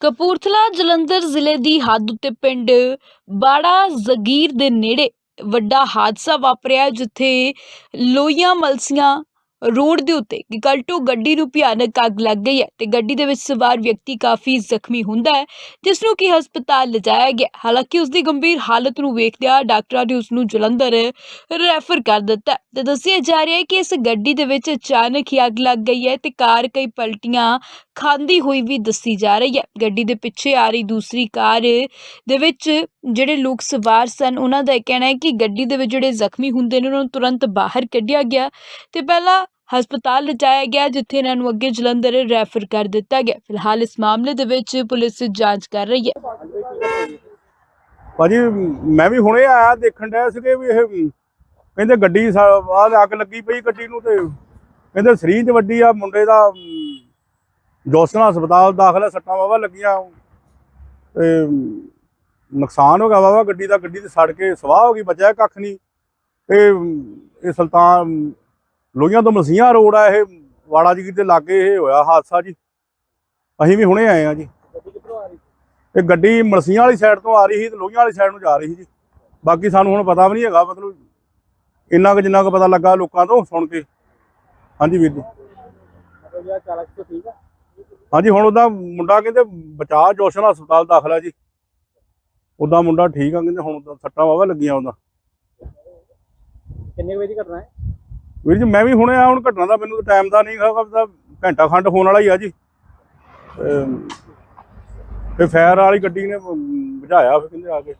ਕਪੂਰਥਲਾ ਜਲੰਧਰ ਜ਼ਿਲ੍ਹੇ ਦੀ ਹੱਦ ਉੱਤੇ ਪਿੰਡ ਬਾੜਾ ਜ਼ਗੀਰ ਦੇ ਨੇੜੇ ਵੱਡਾ ਹਾਦਸਾ ਵਾਪਰਿਆ ਜਿੱਥੇ ਲੋਹੀਆਂ ਮਲਸੀਆਂ ਰੋਡ ਦੇ ਉੱਤੇ ਗਲਟੋ ਗੱਡੀ ਨੂੰ ਭਿਆਨਕ ਅੱਗ ਲੱਗ ਗਈ ਹੈ ਤੇ ਗੱਡੀ ਦੇ ਵਿੱਚ ਸਵਾਰ ਵਿਅਕਤੀ ਕਾਫੀ ਜ਼ਖਮੀ ਹੁੰਦਾ ਹੈ, ਜਿਸ ਨੂੰ ਕਿ ਹਸਪਤਾਲ ਲਿਜਾਇਆ ਗਿਆ। ਹਾਲਾਂਕਿ ਉਸ ਦੀ ਗੰਭੀਰ ਹਾਲਤ ਨੂੰ ਵੇਖਦਿਆਂ ਡਾਕਟਰਾਂ ਨੇ ਉਸ ਨੂੰ ਜਲੰਧਰ ਰੈਫਰ ਕਰ ਦਿੱਤਾ ਹੈ ਤੇ ਦੱਸਿਆ ਜਾ ਰਿਹਾ ਹੈ ਕਿ ਇਸ ਗੱਡੀ ਦੇ ਵਿੱਚ ਅਚਾਨਕ ਹੀ ਅੱਗ ਲੱਗ ਗਈ ਹੈ ਤੇ ਕਾਰ ਕਈ ਪਲਟੀਆਂ ਖਾਂਦੀ ਹੋਈ ਵੀ ਦੱਸੀ ਜਾ ਰਹੀ ਹੈ। ਗੱਡੀ ਦੇ ਪਿੱਛੇ ਆ ਰਹੀ ਦੂਸਰੀ ਕਾਰ ਦੇ ਵਿੱਚ ਜਿਹੜੇ ਲੋਕ ਸਵਾਰ ਸਨ, ਉਹਨਾਂ ਦਾ ਇਹ ਕਹਿਣਾ ਹੈ ਕਿ ਗੱਡੀ ਦੇ ਵਿੱਚ ਜਿਹੜੇ ਜ਼ਖਮੀ ਹੁੰਦੇ ਨੇ, ਉਹਨਾਂ ਨੂੰ ਤੁਰੰਤ ਬਾਹਰ ਕੱਢਿਆ ਗਿਆ। ਤੇ ਪਹਿਲਾਂ ਹਸਪਤਾਲ ਲਿਜਾਇਆ ਗਿਆ ਜਿੱਥੇ ਇਹਨਾਂ ਨੂੰ ਅੱਗੇ ਜਲੰਧਰ ਰੈਫਰ ਕਰ ਦਿੱਤਾ ਗਿਆ। ਫਿਲਹਾਲ ਇਸ ਮਾਮਲੇ ਦੇ ਵਿੱਚ ਪੁਲਿਸ ਜਾਂਚ ਕਰ ਰਹੀ ਹੈ। ਭਾਜੀ ਮੈਂ ਵੀ ਹੁਣੇ ਆਇਆ ਦੇਖਣ ਡਿਆ ਸੀਗੇ ਵੀ ਇਹ ਕਹਿੰਦੇ ਗੱਡੀ ਆ ਅੱਗ ਲੱਗੀ ਪਈ ਗੱਡੀ ਨੂੰ ਤੇ ਕਹਿੰਦੇ ਸਰੀਰ ਚ ਵੱਡੀ ਆ ਮੁੰਡੇ ਦਾ ਅਮ, ਜੋਸਨਾ ਹਸਪਤਾਲ ਦਾਖਲ ਹੈ ਸੱਟਾਂ ਵਾਵਾ ਲੱਗੀਆਂ। ਤੇ ਨੁਕਸਾਨ ਹੋ ਗਿਆ ਵਾਵਾ ਗੱਡੀ ਦਾ ਗੱਡੀ ਤੇ ਸੜ ਕੇ ਸਵਾਹ ਹੋ ਗਈ ਬਚਿਆ ਕੱਖ ਨਹੀਂ। ਤੇ ਇਹ ਸੁਲਤਾਨ ਲੋਹੀਆਂ ਤੋਂ ਮਸੀਆਂ ਰੋਡ ਆ, ਇਹ ਵਾੜਾ ਜੀ ਦੇ ਲਾਗੇ ਇਹ ਹੋਇਆ ਹਾਦਸਾ ਜੀ। ਅਸੀਂ ਵੀ ਹੁਣੇ ਆਏ ਆ ਜੀ। ਇਹ ਗੱਡੀ ਮਲਸੀਆਂ ਵਾਲੀ ਸਾਈਡ ਤੋਂ ਆ ਰਹੀ ਸੀ ਤੇ ਲੋਹੀਆਂ ਵਾਲੀ ਸਾਈਡ ਨੂੰ ਜਾ ਰਹੀ ਸੀ ਜੀ। ਬਾਕੀ ਸਾਨੂੰ ਹੁਣ ਪਤਾ ਵੀ ਨਹੀਂ ਹੈਗਾ, ਮਤਲਬ ਇੰਨਾ ਕੁ ਜਿੰਨਾ ਕੁ ਪਤਾ ਲੱਗਾ ਲੋਕਾਂ ਤੋਂ ਸੁਣ ਕੇ। ਹਾਂਜੀ ਵੀਰ ਜੀ। ਹਾਂਜੀ, ਹੁਣ ਉਹਦਾ ਮੁੰਡਾ ਕਹਿੰਦੇ ਬਚਾ ਜੋਸ਼ਨ ਹਸਪਤਾਲ ਦਾਖਲ ਹੈ ਜੀ। ਉਹਦਾ ਮੁੰਡਾ ਠੀਕ ਆ, ਕਹਿੰਦੇ ਹੁਣ ਉਹਦਾ ਸੱਟਾਂ ਵਾਵਾ ਲੱਗੀਆਂ ਉਹਦਾ। ਕਿੰਨੇ ਵਜੇ ਦੀ ਘਟਨਾ ਹੈ? ਵੀਰ ਜੀ ਮੈਂ ਵੀ ਹੁਣੇ ਆ ਹੁਣ ਘਟਨਾ ਦਾ ਮੈਨੂੰ ਟਾਈਮ ਦਾ ਨਹੀਂ ਹੈਗਾ ਘੰਟਾ ਖੰਡ ਹੋਣ ਵਾਲਾ ਹੀ ਆ ਜੀ। ਤੇ- ਤੇ ਫਾਇਰ ਵਾਲੀ ਗੱਡੀ ਨੇ ਅਮ, ਬੁਝਾਇਆ ਫਿਰ ਕਹਿੰਦੇ ਆ ਕੇ।